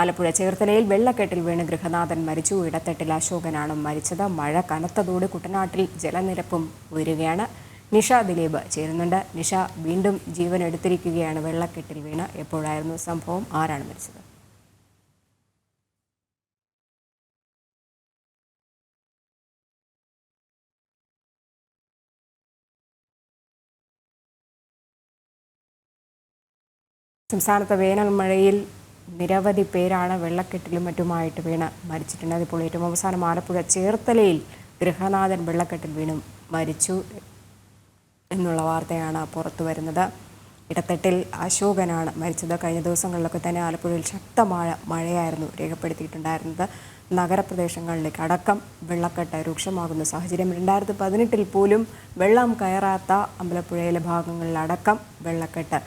ആലപ്പുഴ ചേർത്തലയിൽ വെള്ളക്കെട്ടിൽ വീണ് ഗൃഹനാഥൻ മരിച്ചു. ഇടത്തെട്ടിൽ അശോകനാണ് മരിച്ചത്. മഴ കനത്തതോടെ കുട്ടനാട്ടിൽ ജലനിരപ്പും ഉയരുകയാണ്. നിഷ ദിലീപ് ചേരുന്നുണ്ട്. നിഷ വീണ്ടും ജീവൻ എടുത്തിരിക്കുകയാണ്. വെള്ളക്കെട്ടിൽ വീണ് എപ്പോഴായിരുന്നു സംഭവം? ആരാണ് മരിച്ചത്? സംസ്ഥാനത്ത് വേനൽ മഴയിൽ നിരവധി പേരാണ് വെള്ളക്കെട്ടിലും മറ്റുമായിട്ട് വീണ് മരിച്ചിട്ടുണ്ട് അതിപ്പോൾ ഏറ്റവും അവസാനം ആലപ്പുഴ ചേർത്തലയിൽ ഗൃഹനാഥൻ വെള്ളക്കെട്ടിൽ വീണു മരിച്ചു എന്നുള്ള വാർത്തയാണ് പുറത്തു വരുന്നത്. ഇടത്തെട്ടിൽ അശോകനാണ് മരിച്ചത്. കഴിഞ്ഞ ദിവസങ്ങളിലൊക്കെ തന്നെ ആലപ്പുഴയിൽ ശക്തമായ മഴയായിരുന്നു രേഖപ്പെടുത്തിയിട്ടുണ്ടായിരുന്നത്. നഗരപ്രദേശങ്ങളിലേക്ക് അടക്കം വെള്ളക്കെട്ട് രൂക്ഷമാകുന്ന സാഹചര്യം രണ്ടായിരത്തി പതിനെട്ടിൽ പോലും വെള്ളം കയറാത്ത അമ്പലപ്പുഴയിലെ ഭാഗങ്ങളിലടക്കം വെള്ളക്കെട്ട്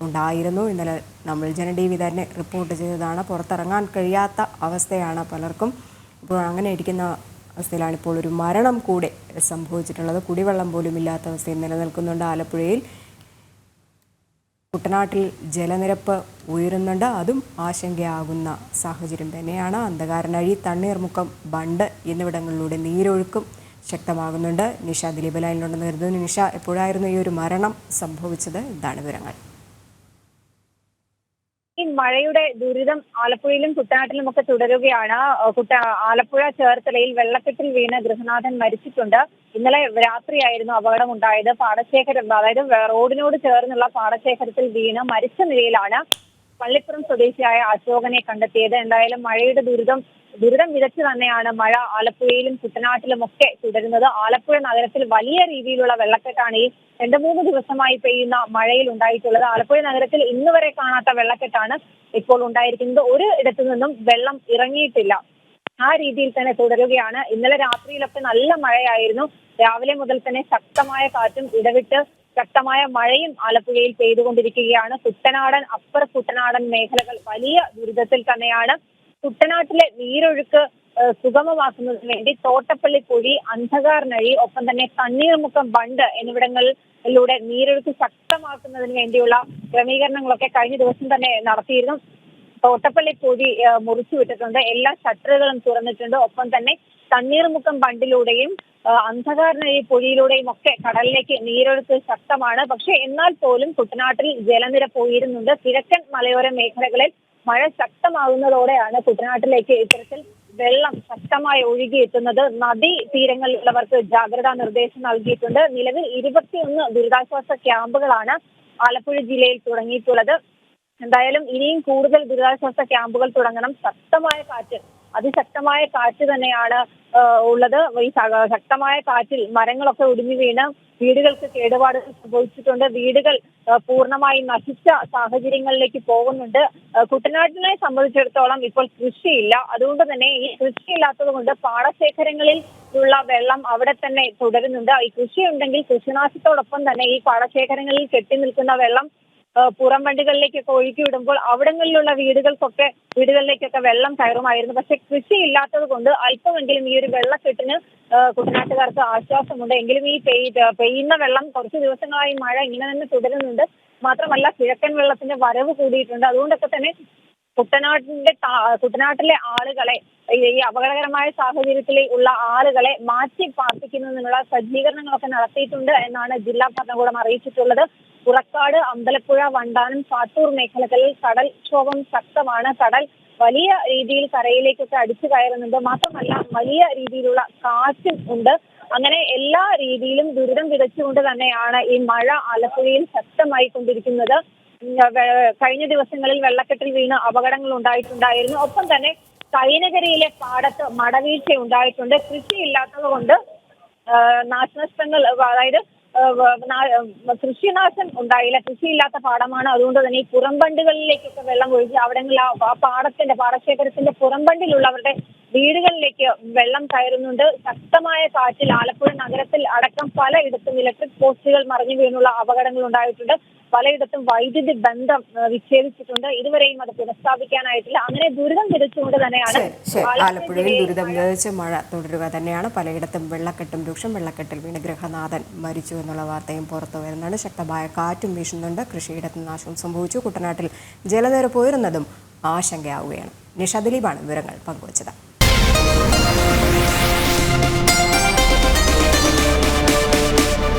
ഉണ്ടായിരുന്നു. ഇന്നലെ നമ്മൾ ജന ടി വി തന്നെ റിപ്പോർട്ട് ചെയ്തതാണ്. പുറത്തിറങ്ങാൻ കഴിയാത്ത അവസ്ഥയാണ് പലർക്കും. ഇപ്പോൾ അങ്ങനെ ഇരിക്കുന്ന അവസ്ഥയിലാണ് ഇപ്പോൾ ഒരു മരണം കൂടെ സംഭവിച്ചിട്ടുള്ളത്. കുടിവെള്ളം പോലും ഇല്ലാത്ത അവസ്ഥയിൽ നിലനിൽക്കുന്നുണ്ട് ആലപ്പുഴയിൽ. കുട്ടനാട്ടിൽ ജലനിരപ്പ് ഉയരുന്നുണ്ട്. അതും ആശങ്കയാകുന്ന സാഹചര്യം തന്നെയാണ്. അന്ധകാരനഴി തണ്ണീർമുക്കം ബണ്ട് എന്നിവിടങ്ങളിലൂടെ നീരൊഴുക്കും ശക്തമാകുന്നുണ്ട്. നിഷ ദിലീപ് ലൈനിലുണ്ടെന്ന് കരുതുന്നു. നിഷ എപ്പോഴായിരുന്നു ഈ ഒരു മരണം സംഭവിച്ചത്? എന്താണ് വിവരങ്ങൾ. ഈ മഴയുടെ ദുരിതം ആലപ്പുഴയിലും കുട്ടനാട്ടിലും ഒക്കെ തുടരുകയാണ്. കുട്ട ആലപ്പുഴ ചേർത്തലയിൽ വെള്ളക്കെട്ടിൽ വീണ് ഗൃഹനാഥൻ മരിച്ചിട്ടുണ്ട്. ഇന്നലെ രാത്രിയായിരുന്നു അപകടം ഉണ്ടായത്. പാടശേഖരം അതായത് റോഡിനോട് ചേർന്നുള്ള പാടശേഖരത്തിൽ വീണ് മരിച്ച നിലയിലാണ് പള്ളിപ്പുറം സ്വദേശിയായ അശോകനെ കണ്ടെത്തിയത്. എന്തായാലും മഴയുടെ ദുരിതം ദുരിതം വിതച്ച് തന്നെയാണ് മഴ ആലപ്പുഴയിലും കുട്ടനാട്ടിലും ഒക്കെ തുടരുന്നത്. ആലപ്പുഴ നഗരത്തിൽ വലിയ രീതിയിലുള്ള വെള്ളക്കെട്ടാണ് ഈ രണ്ടു മൂന്ന് ദിവസമായി പെയ്യുന്ന മഴയിൽ ഉണ്ടായിട്ടുള്ളത്. ആലപ്പുഴ നഗരത്തിൽ ഇന്ന് വരെ കാണാത്ത വെള്ളക്കെട്ടാണ് ഇപ്പോൾ ഉണ്ടായിരിക്കുന്നത്. ഒരു ഇടത്തു നിന്നും വെള്ളം ഇറങ്ങിയിട്ടില്ല. ആ രീതിയിൽ തന്നെ തുടരുകയാണ്. ഇന്നലെ രാത്രിയിലൊക്കെ നല്ല മഴയായിരുന്നു. രാവിലെ മുതൽ തന്നെ ശക്തമായ കാറ്റും ഇടവിട്ട് ശക്തമായ മഴയും ആലപ്പുഴയിൽ പെയ്തുകൊണ്ടിരിക്കുകയാണ്. കുട്ടനാടൻ അപ്പർ കുട്ടനാടൻ മേഖലകൾ വലിയ ദുരിതത്തിൽ തന്നെയാണ്. കുട്ടനാട്ടിലെ നീരൊഴുക്ക് സുഗമമാക്കുന്നതിന് വേണ്ടി തോട്ടപ്പള്ളി കുഴി അന്ധകാർ നഴി ഒപ്പം തന്നെ തണ്ണീർമുക്കം ബണ്ട് എന്നിവിടങ്ങളിലൂടെ നീരൊഴുക്ക് ശക്തമാക്കുന്നതിന് വേണ്ടിയുള്ള ക്രമീകരണങ്ങളൊക്കെ കഴിഞ്ഞ ദിവസം തന്നെ നടത്തിയിരുന്നു. തോട്ടപ്പള്ളി കുഴി മുറിച്ചു വിട്ടിട്ടുണ്ട് എല്ലാ ഷട്ടറുകളും തുറന്നിട്ടുണ്ട്. ഒപ്പം തന്നെ തണ്ണീർമുക്കം ബണ്ടിലൂടെയും ഈ പുഴയിലൂടെയും ഒക്കെ കടലിലേക്ക് നീരൊഴുക്ക് ശക്തമാണ്. പക്ഷെ എന്നാൽ പോലും കുട്ടനാട്ടിൽ ജലനിരപ്പ് ഉയരുന്നുണ്ട് കിഴക്കൻ മലയോര മേഖലകളിൽ മഴ ശക്തമാകുന്നതോടെയാണ് കുട്ടനാട്ടിലേക്ക് ഇത്തരത്തിൽ വെള്ളം ശക്തമായി ഒഴുകിയെത്തുന്നത്. നദീ തീരങ്ങളിലുള്ളവർക്ക് ജാഗ്രതാ നിർദ്ദേശം നൽകിയിട്ടുണ്ട്. നിലവിൽ ഇരുപത്തിയൊന്ന് ദുരിതാശ്വാസ ക്യാമ്പുകളാണ് ആലപ്പുഴ ജില്ലയിൽ തുടങ്ങിയിട്ടുള്ളത്. എന്തായാലും ഇനിയും കൂടുതൽ ദുരിതാശ്വാസ ക്യാമ്പുകൾ തുടങ്ങണം. ശക്തമായ കാറ്റ് അതിശക്തമായ കാറ്റ് തന്നെയാണ് ഉള്ളത്. ഈ ശക്തമായ കാറ്റിൽ മരങ്ങളൊക്കെ ഒടിഞ്ഞു വീണ് വീടുകൾക്ക് കേടുപാടുകൾ സംഭവിച്ചിട്ടുണ്ട്. വീടുകൾ പൂർണമായി നശിച്ച സാഹചര്യങ്ങളിലേക്ക് പോകുന്നുണ്ട്. കുട്ടനാട്ടിനെ സംബന്ധിച്ചിടത്തോളം ഇപ്പോൾ കൃഷിയില്ല. അതുകൊണ്ട് തന്നെ ഈ കൃഷിയില്ലാത്തത് കൊണ്ട് പാടശേഖരങ്ങളിൽ ഉള്ള വെള്ളം അവിടെ തന്നെ തുടരുന്നുണ്ട്. ഈ കൃഷി ഉണ്ടെങ്കിൽ കൃഷിനാശത്തോടൊപ്പം തന്നെ ഈ പാടശേഖരങ്ങളിൽ കെട്ടി നിൽക്കുന്ന വെള്ളം പുറം വണ്ടികളിലേക്കൊക്കെ ഒഴുക്കി വിടുമ്പോൾ അവിടങ്ങളിലുള്ള വീടുകൾക്കൊക്കെ വീടുകളിലേക്കൊക്കെ വെള്ളം കയറുമായിരുന്നു. പക്ഷെ കൃഷി ഇല്ലാത്തത് കൊണ്ട് അല്പമെങ്കിലും ഈ ഒരു വെള്ളക്കെട്ടിന് കുട്ടനാട്ടുകാർക്ക് ആശ്വാസമുണ്ട്. എങ്കിലും ഈ പെയ്യുന്ന വെള്ളം കുറച്ച് ദിവസങ്ങളായി മഴ ഇങ്ങനെ തന്നെ തുടരുന്നുണ്ട്. മാത്രമല്ല കിഴക്കൻ വെള്ളത്തിന്റെ വരവ് കൂടിയിട്ടുണ്ട്. അതുകൊണ്ടൊക്കെ തന്നെ കുട്ടനാട്ടിന്റെ കുട്ടനാട്ടിലെ ആളുകളെ ഈ അപകടകരമായ സാഹചര്യത്തിൽ ഉള്ള ആളുകളെ മാറ്റി പാർപ്പിക്കുന്നതിനുള്ള സജ്ജീകരണങ്ങളൊക്കെ നടത്തിയിട്ടുണ്ട് എന്നാണ് ജില്ലാ ഭരണകൂടം അറിയിച്ചിട്ടുള്ളത്. പുറക്കാട് അമ്പലപ്പുഴ വണ്ടാനം സാത്തൂർ മേഖലകളിൽ കടൽക്ഷോഭം ശക്തമാണ്. കടൽ വലിയ രീതിയിൽ കരയിലേക്കൊക്കെ അടിച്ചു കയറുന്നുണ്ട്. മാത്രമല്ല വലിയ രീതിയിലുള്ള കാറ്റും ഉണ്ട്. അങ്ങനെ എല്ലാ രീതിയിലും ദുരിതം വിതച്ചുകൊണ്ട് തന്നെയാണ് ഈ മഴ ആലപ്പുഴയിൽ ശക്തമായി കൊണ്ടിരിക്കുന്നത്. കഴിഞ്ഞ ദിവസങ്ങളിൽ വെള്ളക്കെട്ടിൽ വീണ് അപകടങ്ങൾ ഉണ്ടായിട്ടുണ്ടായിരുന്നു. ഒപ്പം തന്നെ കൈനഗരിയിലെ പാടത്ത് മടവീഴ്ച ഉണ്ടായിട്ടുണ്ട്. കൃഷി ഇല്ലാത്തത് കൊണ്ട് നാശനഷ്ടങ്ങൾ അതായത് കൃഷിനാശം ഉണ്ടായില്ല. കൃഷിയില്ലാത്ത പാടമാണ്. അതുകൊണ്ട് തന്നെ ഈ പുറംബണ്ടുകളിലേക്കൊക്കെ വെള്ളം അവിടങ്ങളിൽ ആ ആ പാടത്തിന്റെ പാടശേഖരത്തിന്റെ പുറംബണ്ടിലുള്ളവരുടെ വീടുകളിലേക്ക് വെള്ളം കയറുന്നുണ്ട്. ശക്തമായ കാറ്റിൽ ആലപ്പുഴ നഗരത്തിൽ അടക്കം പലയിടത്തും ഇലക്ട്രിക് പോസ്റ്റുകൾ മറിഞ്ഞു വീണുള്ള അപകടങ്ങൾ ഉണ്ടായിട്ടുണ്ട്. പലയിടത്തും വൈദ്യുതി ബന്ധം വിച്ഛേദിച്ചിട്ടുണ്ട്. ഇതുവരെയും അത് പുനഃസ്ഥാപിക്കാനായിട്ടില്ല. അങ്ങനെ ദുരിതം വിതച്ചുകൊണ്ട് തന്നെയാണ് ആലപ്പുഴയിൽ ദുരിതം വിതച്ച് മഴ തുടരുക തന്നെയാണ്. പലയിടത്തും വെള്ളക്കെട്ടും രൂക്ഷം വെള്ളക്കെട്ടിൽ വീണ് ഗൃഹനാഥൻ മരിച്ചു എന്നുള്ള വാർത്തയും പുറത്തു വരുന്നുണ്ട്. ശക്തമായ കാറ്റും വീശുന്നുണ്ട്. കൃഷിയിടത്ത് നാശവും സംഭവിച്ചു. കുട്ടനാട്ടിൽ ജലനിരപ്പ് ഉയരുന്നതും ആശങ്കയാവുകയാണ്. നിഷ ദിലീപാണ് വിവരങ്ങൾ പങ്കുവച്ചത്. Thank you.